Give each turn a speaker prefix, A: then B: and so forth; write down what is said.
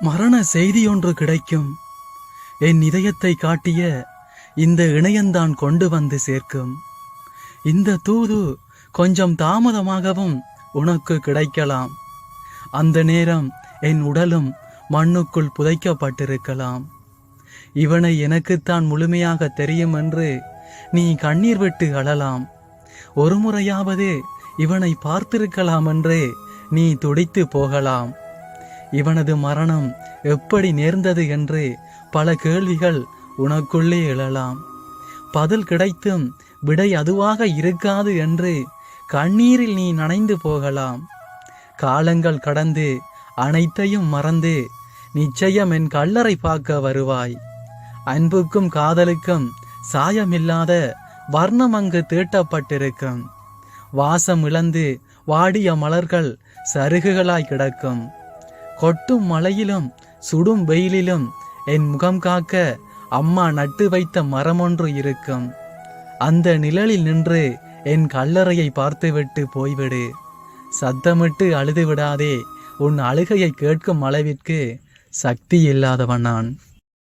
A: மரண செய்தி ஒன்று கிடைக்கும். என் இதயத்தை காட்டிய இந்த இணையந்தான் கொண்டு வந்து சேர்க்கும். இந்த தூது கொஞ்சம் தாமதமாகவும் உனக்கு கிடைக்கலாம். அந்த நேரம் என் உடலும் மண்ணுக்குள் புதைக்கப்பட்டிருக்கலாம். இவனை எனக்குத்தான் முழுமையாக தெரியும் என்று நீ கண்ணீர் விட்டு அழலாம். ஒரு முறையாவது இவனை பார்த்திருக்கலாம் என்று நீ துடித்து போகலாம். இவனது மரணம் எப்படி நேர்ந்தது என்று பல கேள்விகள் உனக்குள்ளே எழலாம். பதில் கிடைத்தும் விடை அதுவாக இருக்காது என்று கண்ணீரில் நீ நனைந்து போகலாம். காலங்கள் கடந்து அனைத்தையும் மறந்து நிச்சயம் என் கல்லறை பார்க்க வருவாய். அன்புக்கும் காதலுக்கும் சாயமில்லாத வர்ணம் அங்கு தீட்டப்பட்டிருக்கும். வாசம் இழந்து வாடிய மலர்கள் சருகுகளாய் கிடக்கும். கொட்டும் மழையிலும் சுடும் வெயிலிலும் என் முகம் காக்க அம்மா நட்டு வைத்த மரம் ஒன்று இருக்கும். அந்த நிழலில் நின்று என் கல்லறையை பார்த்துவிட்டு போய்விடு. சத்தமிட்டு அழுது விடாதே உன் அழுகையை கேட்கும் அளவிற்கு சக்தி இல்லாதவன் நான்.